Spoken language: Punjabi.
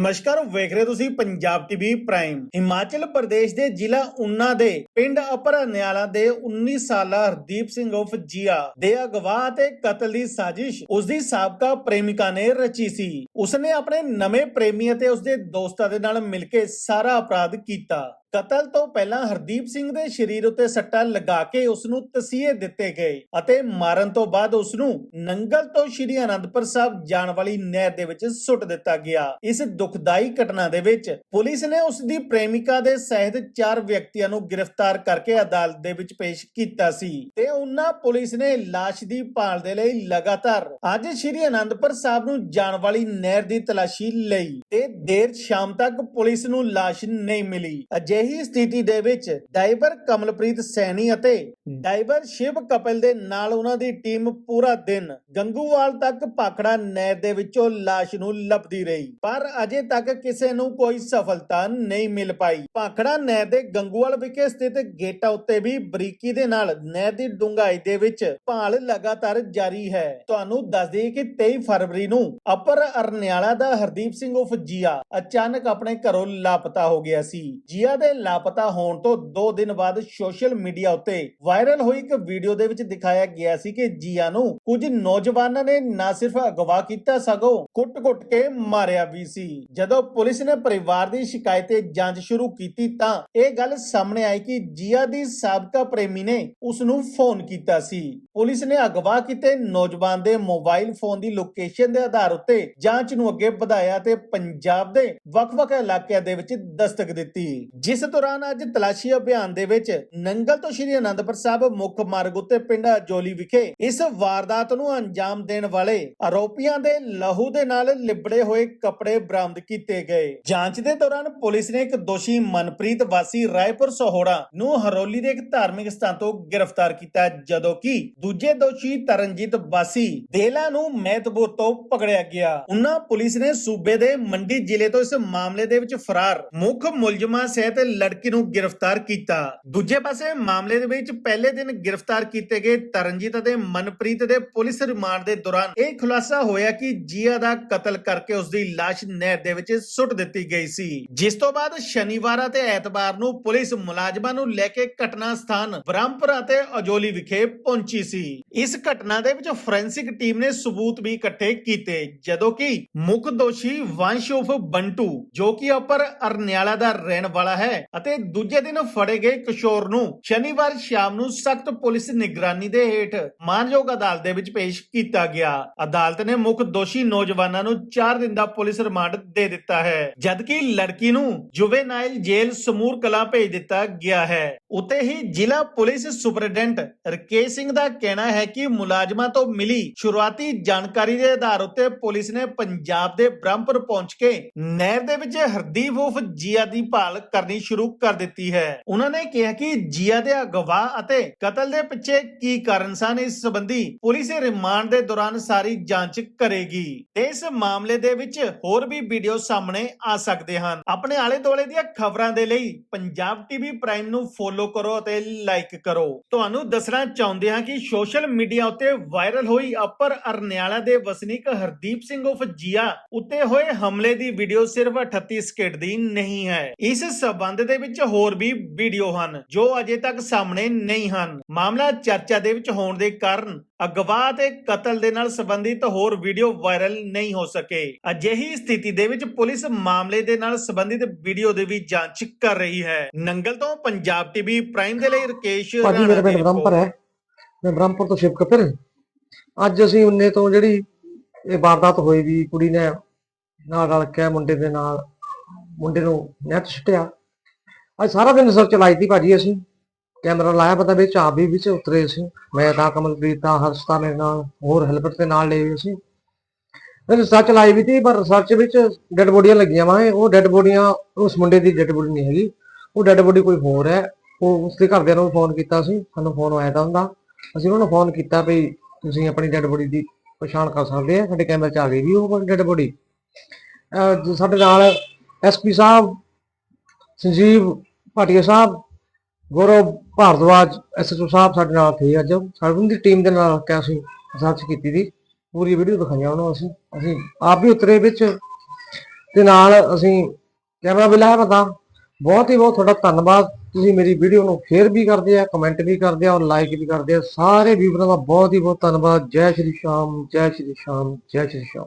ਨਮਸਕਾਰ, ਵੇਖ ਰਹੇ ਤੁਸੀਂ ਪੰਜਾਬ ਟੀਵੀ ਪ੍ਰਾਈਮ। ਹਿਮਾਚਲ ਪ੍ਰਦੇਸ਼ ਦੇ ਜ਼ਿਲ੍ਹਾ ਉਨਾ ਦੇ ਪਿੰਡ ਅਪਰ ਨਿਆਲਾ ਦੇ 19 ਸਾਲਾ ਹਰਦੀਪ ਸਿੰਘ ਉਫ ਜੀਆ ਦੇ ਅਗਵਾ ਤੇ ਕਤਲ ਦੀ ਸਾਜ਼ਿਸ਼ ਉਸ ਦੀ ਸਾਬਕਾ ਪ੍ਰੇਮਿਕਾ ਨੇ ਰਚੀ ਸੀ। ਉਸਨੇ ਆਪਣੇ ਨਵੇਂ ਪ੍ਰੇਮੀ ਅਤੇ ਉਸਦੇ ਦੋਸਤਾਂ ਦੇ ਨਾਲ ਮਿਲ ਕੇ ਸਾਰਾ ਅਪਰਾਧ ਕੀਤਾ। ਕਤਲ ਤੋਂ ਪਹਿਲਾਂ ਹਰਦੀਪ ਸਿੰਘ ਦੇ ਸਰੀਰ ਉੱਤੇ ਸੱਟਾਂ ਲਗਾ ਕੇ ਉਸ ਨੂੰ ਤਸੀਹੇ ਦਿੱਤੇ ਗਏ ਅਤੇ ਮਾਰਨ ਤੋਂ ਬਾਅਦ ਉਸ ਨੂੰ ਨੰਗਲ ਤੋਂ ਸ਼੍ਰੀ ਅਨੰਦਪੁਰ ਸਾਹਿਬ ਜਾਣ ਵਾਲੀ ਨਹਿਰ ਦੇ ਵਿੱਚ ਸੁੱਟ ਦਿੱਤਾ ਗਿਆ। ਇਸ ਦੁਖਦਾਈ ਘਟਨਾ ਦੇ ਵਿੱਚ ਪੁਲਿਸ ਨੇ ਉਸ ਦੀ ਪ੍ਰੇਮਿਕਾ ਦੇ ਸਹਿਤ ਚਾਰ ਵਿਅਕਤੀਆਂ ਨੂੰ ਗ੍ਰਿਫਤਾਰ ਕਰਕੇ ਅਦਾਲਤ ਦੇ ਵਿੱਚ ਪੇਸ਼ ਕੀਤਾ ਸੀ ਤੇ ਉਹਨਾਂ ਪੁਲਿਸ ਨੇ ਲਾਸ਼ ਦੀ ਭਾਲ ਦੇ ਲਈ ਲਗਾਤਾਰ ਅੱਜ ਸ਼੍ਰੀ ਅਨੰਦਪੁਰ ਸਾਹਿਬ ਨੂੰ ਜਾਣ ਵਾਲੀ ਨਹਿਰ ਦੀ ਤਲਾਸ਼ੀ ਲਈ ਤੇ ਦੇਰ ਸ਼ਾਮ ਤੱਕ ਪੁਲਿਸ ਨੂੰ ਲਾਸ਼ ਨਹੀਂ ਮਿਲੀ। ਅਜੇ ਅਜਿਹੀ ਸਥਿਤੀ ਦੇ ਵਿੱਚ ਡਾਈਵਰ ਕਮਲਪ੍ਰੀਤ ਸੈਣੀ ਅਤੇ ਡਾਈਵਰ ਸ਼ਿਵ ਕਪਿਲ ਦੇ ਨਾਲ ਉਹਨਾਂ ਦੀ ਟੀਮ ਪੂਰਾ ਦਿਨ ਗੰਗੂਵਾਲ ਤੱਕ ਪਾਖੜਾ ਨਹਿਰ ਦੇ ਵਿੱਚੋਂ ਲਾਸ਼ ਨੂੰ ਲੱਭਦੀ ਰਹੀ। ਪਰ ਅਜੇ ਤੱਕ ਕਿਸੇ ਨੂੰ ਕੋਈ ਸਫਲਤਾ ਨਹੀਂ ਮਿਲ ਪਾਈ। ਪਾਖੜਾ ਨਹਿਰ ਦੇ ਗੰਗੂਵਾਲ ਵਿਖੇ ਸਥਿਤ ਗੇਟਾਂ ਉੱਤੇ ਵੀ ਬਰੀਕੀ ਦੇ ਨਾਲ ਨਹਿਰ ਦੀ ਡੂੰਘਾਈ ਦੇ ਵਿੱਚ ਭਾਲ ਲਗਾਤਾਰ ਜਾਰੀ ਹੈ। ਤੁਹਾਨੂੰ ਦੱਸ ਦਈਏ ਕਿ 23 ਫਰਵਰੀ ਨੂੰ ਅਪਰ ਅਰਨਿਆਲਾ ਦਾ ਹਰਦੀਪ ਸਿੰਘ ਉਫ ਜੀਆ ਅਚਾਨਕ ਆਪਣੇ ਘਰੋਂ ਲਾਪਤਾ ਹੋ ਗਿਆ ਸੀ। ਜੀਆ ਦੇ ਲਾਪਤਾ ਹੋਣ ਤੋਂ 2 ਦਿਨ ਬਾਅਦ ਸੋਸ਼ਲ ਮੀਡੀਆ ਉੱਤੇ ਵਾਇਰਲ ਹੋਈ ਇੱਕ ਵੀਡੀਓ ਦੇ ਵਿੱਚ ਦਿਖਾਇਆ ਗਿਆ ਸੀ ਕਿ ਜੀਆ ਨੂੰ ਕੁਝ ਨੌਜਵਾਨਾਂ ਨੇ ਨਾ ਸਿਰਫ ਅਗਵਾ ਕੀਤਾ, ਸਗੋਂ ਕੁੱਟ-ਕੁੱਟ ਕੇ ਮਾਰਿਆ ਵੀ ਸੀ। ਜਦੋਂ ਪੁਲਿਸ ਨੇ ਪਰਿਵਾਰ ਦੀ ਸ਼ਿਕਾਇਤ ਤੇ ਜਾਂਚ ਸ਼ੁਰੂ ਕੀਤੀ ਤਾਂ ਇਹ ਗੱਲ ਸਾਹਮਣੇ ਆਈ ਕਿ ਜੀਆ ਦੀ ਸਾਬਕਾ ਪ੍ਰੇਮੀ ਨੇ ਉਸ ਨੂੰ ਫੋਨ ਕੀਤਾ ਸੀ। ਪੁਲਿਸ ਨੇ ਅਗਵਾ ਕੀਤੇ ਨੌਜਵਾਨ ਦੇ ਮੋਬਾਈਲ ਫੋਨ ਦੀ ਲੋਕੇਸ਼ਨ ਦੇ ਆਧਾਰ ਉੱਤੇ ਜਾਂਚ ਨੂੰ ਅੱਗੇ ਵਧਾਇਆ ਤੇ ਪੰਜਾਬ ਦੇ ਵੱਖ-ਵੱਖ ਇਲਾਕਿਆਂ ਦੇ ਵਿੱਚ ਦਸਤਕ ਦਿੱਤੀ। ਜਿਸ ਦੌਰਾਨ ਅੱਜ ਤਲਾਸ਼ੀ ਅਭਿਆਨ ਦੇ ਵਿੱਚ ਨੰਗਲ ਤੋਂ ਸ਼੍ਰੀ ਅਨੰਦਪੁਰ ਸਾਹਿਬ ਮੁੱਖ ਮਾਰਗ ਉੱਤੇ ਪਿੰਡ ਅਜੋਲੀ ਵਿਖੇ ਇਸ ਵਾਰਦਾਤ ਨੂੰ ਅੰਜਾਮ ਦੇਣ ਵਾਲੇ ਆਰੋਪੀਆਂ ਦੇ ਲਹੂ ਦੇ ਨਾਲ ਲਿਬੜੇ ਹੋਏ ਕੱਪੜੇ ਬਰਾਮਦ ਕੀਤੇ ਗਏ। ਜਾਂਚ ਦੇ ਦੌਰਾਨ ਪੁਲਿਸ ਨੇ ਇੱਕ ਦੋਸ਼ੀ ਮਨਪ੍ਰੀਤ ਵਾਸੀ ਰਾਏਪੁਰ ਸਹੋੜਾ ਨੂੰ ਹਰੋਲੀ ਦੇ ਇੱਕ ਧਾਰਮਿਕ ਸਥਾਨ ਤੋਂ ਗ੍ਰਿਫਤਾਰ ਕੀਤਾ, ਜਦੋਂ ਕਿ ਦੂਜੇ ਦੋਸ਼ੀ ਤਰਨਜੀਤ ਵਾਸੀ ਦੇਲਾ ਨੂੰ ਮਹਿਤਪੁਰ ਤੋਂ ਪਕੜਿਆ ਗਿਆ। ਉਹਨਾਂ ਪੁਲਿਸ ਨੇ ਸੂਬੇ ਦੇ ਮੰਡੀ ਜ਼ਿਲ੍ਹੇ ਤੋਂ ਇਸ ਮਾਮਲੇ ਦੇ ਵਿੱਚ ਫਰਾਰ ਮੁੱਖ ਮੁਲਜ਼ਮਾਂ ਸਹਿਤ ਲੜਕੀ ਨੂੰ ਗ੍ਰਿਫਤਾਰ ਕੀਤਾ। ਦੂਜੇ ਪਾਸੇ ਮਾਮਲੇ ਦੇ ਵਿੱਚ ਪਹਿਲੇ ਦਿਨ ਗ੍ਰਿਫਤਾਰ ਕੀਤੇ ਗਏ ਤਰਨਜੀਤ ਅਤੇ ਮਨਪ੍ਰੀਤ ਦੇ ਪੁਲਿਸ ਰਿਮਾਂਡ ਦੇ ਦੌਰਾਨ ਇਹ ਖੁਲਾਸਾ ਹੋਇਆ ਕਿ ਜੀਆ ਦਾ ਕਤਲ ਕਰਕੇ ਉਸ ਦੀ ਲਾਸ਼ ਨਹਿਰ ਦੇ ਵਿੱਚ ਸੁੱਟ ਦਿੱਤੀ ਗਈ ਸੀ। ਜਿਸ ਤੋਂ ਬਾਅਦ ਸ਼ਨੀਵਾਰ ਅਤੇ ਐਤਵਾਰ ਨੂੰ ਪੁਲਿਸ ਮੁਲਾਜ਼ਮਾਂ ਨੂੰ ਲੈ ਕੇ ਘਟਨਾ ਸਥਾਨ ਬ੍ਰਹਮਪੁਰ ਅਤੇ ਅਜੋਲੀ ਵਿਖੇ ਪਹੁੰਚੀ ਸੀ। ਇਸ ਘਟਨਾ ਦੇ ਵਿੱਚ ਫੋਰੈਂਸਿਕ ਟੀਮ ਨੇ ਸਬੂਤ ਵੀ ਇਕੱਠੇ ਕੀਤੇ, ਜਦੋਂ ਕਿ ਮੁੱਖ ਦੋਸ਼ੀ ਵੰਸ਼ ਉਫ ਬੰਟੂ, ਜੋ ਕਿ ਅਪਰ ਅਰਨਿਆਲਾ ਦਾ ਰਹਿਣ ਵਾਲਾ ਹੈ ਅਤੇ ਦੂਜੇ ਦਿਨ ਫੜੇ ਗਏ ਕਿਸ਼ੋਰ ਨੂੰ ਸ਼ਨੀਵਾਰ ਸ਼ਾਮ ਨੂੰ ਸਖਤ ਪੁਲਿਸ ਨਿਗਰਾਨੀ ਦੇ ਹੇਠ ਮਾਨਯੋਗ ਅਦਾਲਤ ਦੇ ਵਿੱਚ ਪੇਸ਼ ਕੀਤਾ ਗਿਆ। ਅਦਾਲਤ ਨੇ ਮੁੱਖ ਦੋਸ਼ੀ ਨੌਜਵਾਨਾਂ ਨੂੰ 4 ਦਿਨ ਦਾ ਪੁਲਿਸ ਰਿਮਾਂਡ ਦੇ ਦਿੱਤਾ ਹੈ, ਜਦਕਿ ਲੜਕੀ ਨੂੰ ਜੁਵੇਨਾਈਲ ਜੇਲ੍ਹ ਸਮੂਰ ਕਲਾ ਭੇਜ ਦਿੱਤਾ ਗਿਆ ਹੈ। ਉਤੇ ਹੀ ਜ਼ਿਲ੍ਹਾ ਪੁਲਿਸ ਸੁਪਰਡੈਂਟ ਰਕੇਸ਼ ਸਿੰਘ ਦਾ ਕਹਿਣਾ ਹੈ ਕਿ ਮੁਲਾਜ਼ਮਾਂ ਤੋਂ ਮਿਲੀ ਸ਼ੁਰੂਆਤੀ ਜਾਣਕਾਰੀ ਦੇ ਆਧਾਰ ਉੱਤੇ ਪੁਲਿਸ ਨੇ ਪੰਜਾਬ ਦੇ ਬ੍ਰਹਮਪੁਰ ਪਹੁੰਚ ਕੇ ਨਹਿਰ ਦੇ ਵਿੱਚ ਹਰਦੀਪ ਉਫ ਜੀਆ ਦੀ ਭਾਲ ਕਰਨੀ ਸ਼ੁਰੂ ਕਰ ਦਿੱਤੀ ਹੈ। ਉਹਨਾਂ ਨੇ ਕਿਹਾ ਕਿ ਜੀਆ ਦੇ ਅਗਵਾ ਅਤੇ ਕਤਲ ਦੇ ਪਿੱਛੇ ਕੀ ਕਾਰਨ ਸਨ ਇਸ ਸੰਬੰਧੀ ਪੁਲਿਸ ਰਿਮਾਂਡ ਦੇ ਦੌਰਾਨ ਸਾਰੀ ਜਾਂਚ ਕਰੇਗੀ। ਤੇ ਇਸ ਮਾਮਲੇ ਦੇ ਵਿੱਚ ਹੋਰ ਵੀ ਵੀਡੀਓ ਸਾਹਮਣੇ ਆ ਸਕਦੇ ਹਨ। ਆਪਣੇ ਆਲੇ ਦੁਆਲੇ ਦੀਆਂ ਖਬਰਾਂ ਦੇ ਲਈ ਪੰਜਾਬ ਟੀਵੀ ਪ੍ਰਾਈਮ ਨੂੰ ਫੋਲੋ ਕਰੋ ਅਤੇ ਲਾਈਕ ਕਰੋ। ਤੁਹਾਨੂੰ ਦੱਸਣਾ ਚਾਹੁੰਦੇ ਹਾਂ ਕਿ ਸੋਸ਼ਲ ਮੀਡੀਆ ਉੱਤੇ ਵਾਇਰਲ ਹੋਈ ਅਪਰ ਅਰਨਿਆਲਾ ਦੇ ਵਸਨੀਕ ਹਰਦੀਪ ਸਿੰਘ ਉਫ ਜੀਆ ਉੱਤੇ ਹੋਏ ਹਮਲੇ ਦੀ ਵੀਡੀਓ ਸਿਰਫ 38 ਸਕਿੰਟ ਦੀ ਨਹੀਂ ਹੈ। ਇਸ ਸਬੰਧ ਦੇ ਵਿੱਚ ਹੋਰ ਵੀ ਵੀਡੀਓ ਹਨ ਜੋ ਅਜੇ ਤੱਕ ਸਾਹਮਣੇ ਨਹੀਂ ਹਨ। ਮਾਮਲਾ ਚਰਚਾ ਦੇ ਵਿੱਚ ਹੋਣ ਦੇ ਕਾਰਨ ਅਗਵਾ ਤੇ ਕਤਲ ਦੇ ਨਾਲ ਸੰਬੰਧਿਤ ਹੋਰ ਵੀਡੀਓ ਵਾਇਰਲ ਨਹੀਂ ਹੋ ਸਕੇ। ਅਜਿਹੀ ਸਥਿਤੀ ਦੇ ਵਿੱਚ ਪੁਲਿਸ ਮਾਮਲੇ ਦੇ ਨਾਲ ਸੰਬੰਧਿਤ ਵੀਡੀਓ ਦੀ ਵੀ ਜਾਂਚ ਕਰ ਰਹੀ ਹੈ। ਨੰਗਲ ਤੋਂ ਪੰਜਾਬ ਟੀਵੀ ਪ੍ਰਾਈਮ ਦੇ ਲਈ ਰਕੇਸ਼ ਭਾਜੀ ਮੇਰਾ ਪਿੰਡ ਬ੍ਰਹਮਪੁਰ ਹੈ। ਮੈਂ ਬ੍ਰਹਮਪੁਰ ਤੋਂ ਸ਼ਿਵ ਕਪਿਲ। ਅੱਜ ਅਸੀਂ ਉਨੇ ਤੋਂ ਜਿਹੜੀ ਇਹ ਵਾਰਦਾਤ ਹੋਈ ਵੀ ਕੁੜੀ ਨੇ ਨਾਲ ਰਲ ਕੇ ਮੁੰਡੇ ਦੇ ਨਾਲ ਮੁੰਡੇ ਨੂੰ ਨੈਟ ਛਟਿਆ। ਅੱਜ ਸਾਰਾ ਦਿਨ ਰਿਸਰਚ ਚਲਾਈ ਤੀ ਭਾਜੀ ਅਸੀਂ। ਕੈਮਰਾ ਲਾਇਆ ਪਤਾ ਵਿੱਚ, ਆਪ ਵੀ ਵਿੱਚ ਉਤਰੇ ਸੀ ਮੈਂ ਤਾਂ ਕਮਲਪ੍ਰੀਤ ਤਾਂ ਹਰਸ਼ਤਾ ਮੇਰੇ ਨਾਲ, ਹੋਰ ਹੈਲਪਰ ਤੇ ਨਾਲ ਲਏ ਹੋਏ ਸੀ ਰਿਸਰਚ ਲਾਈ ਵੀ ਤੀ ਪਰ ਰਿਸਰਚ ਵਿੱਚ ਡੈਡ ਬੋਡੀਆਂ ਲੱਗੀਆਂ ਵਾ ਉਹ ਡੈਡ ਬੋਡੀਆਂ, ਉਸ ਮੁੰਡੇ ਦੀ ਡੈਡ ਬੋਡੀ ਨਹੀਂ ਹੈਗੀ। ਉਹ ਡੈਡ ਬੋਡੀ ਕੋਈ ਹੋਰ ਹੈ। ਉਹ ਉਸਦੇ ਘਰਦਿਆਂ ਨੂੰ ਫੋਨ ਕੀਤਾ ਸੀ। ਸਾਨੂੰ ਫੋਨ ਆਇਆ ਤਾਂ ਹੁੰਦਾ। ਅਸੀਂ ਉਹਨਾਂ ਨੂੰ ਫੋਨ ਕੀਤਾ ਵੀ ਤੁਸੀਂ ਆਪਣੀ ਡੈਡ ਬੋਡੀ ਦੀ ਪਛਾਣ ਕਰ ਸਕਦੇ ਆ। ਸਾਡੇ ਕੈਮਰੇ 'ਚ ਆ ਗਈ ਵੀ ਉਹ ਡੈਡ ਬੋਡੀ। ਸਾਡੇ ਨਾਲ ਐਸਪੀ ਸਾਹਿਬ, ਸੰਜੀਵ ਭਾਟੀਆ ਸਾਹਿਬ, ਗੌਰਵ ਭਾਰਦਵਾਜ ਐਸਐਚਓ ਸਾਹਿਬ ਸਾਡੇ ਨਾਲ ਸੀ ਅੱਜ। ਸਾਡੀ ਦੀ ਟੀਮ ਦੇ ਨਾਲ ਕਿ ਅਸੀਂ ਰਿਸਰਚ ਕੀਤੀ ਦੀ ਪੂਰੀ ਵੀਡੀਓ ਦਿਖਾਈਆਂ ਉਹਨਾਂ ਅਸੀਂ। ਅਸੀਂ ਆਪ ਵੀ ਉਤਰੇ ਵਿੱਚ ਤੇ ਨਾਲ ਅਸੀਂ ਕੈਮਰਾ ਵੀ ਲਾਇਆ ਪਤਾ ਬਹੁਤ ਹੀ ਬਹੁਤ ਤੁਹਾਡਾ ਧੰਨਵਾਦ। ਤੁਸੀਂ ਮੇਰੀ ਵੀਡੀਓ ਨੂੰ ਸ਼ੇਅਰ ਵੀ ਕਰਦੇ ਆ ਕਮੈਂਟ ਵੀ ਕਰਦੇ ਆ ਔਰ ਲਾਈਕ ਵੀ ਕਰਦੇ ਆ। ਸਾਰੇ ਵੀਵਰਾਂ ਦਾ ਬਹੁਤ ਹੀ ਬਹੁਤ ਧੰਨਵਾਦ। ਜੈ ਸ਼੍ਰੀ ਸ਼ਾਮ, ਜੈ ਸ਼੍ਰੀ ਸ਼ਾਮ, ਜੈ ਸ਼੍ਰੀ ਸ਼ਾਮ।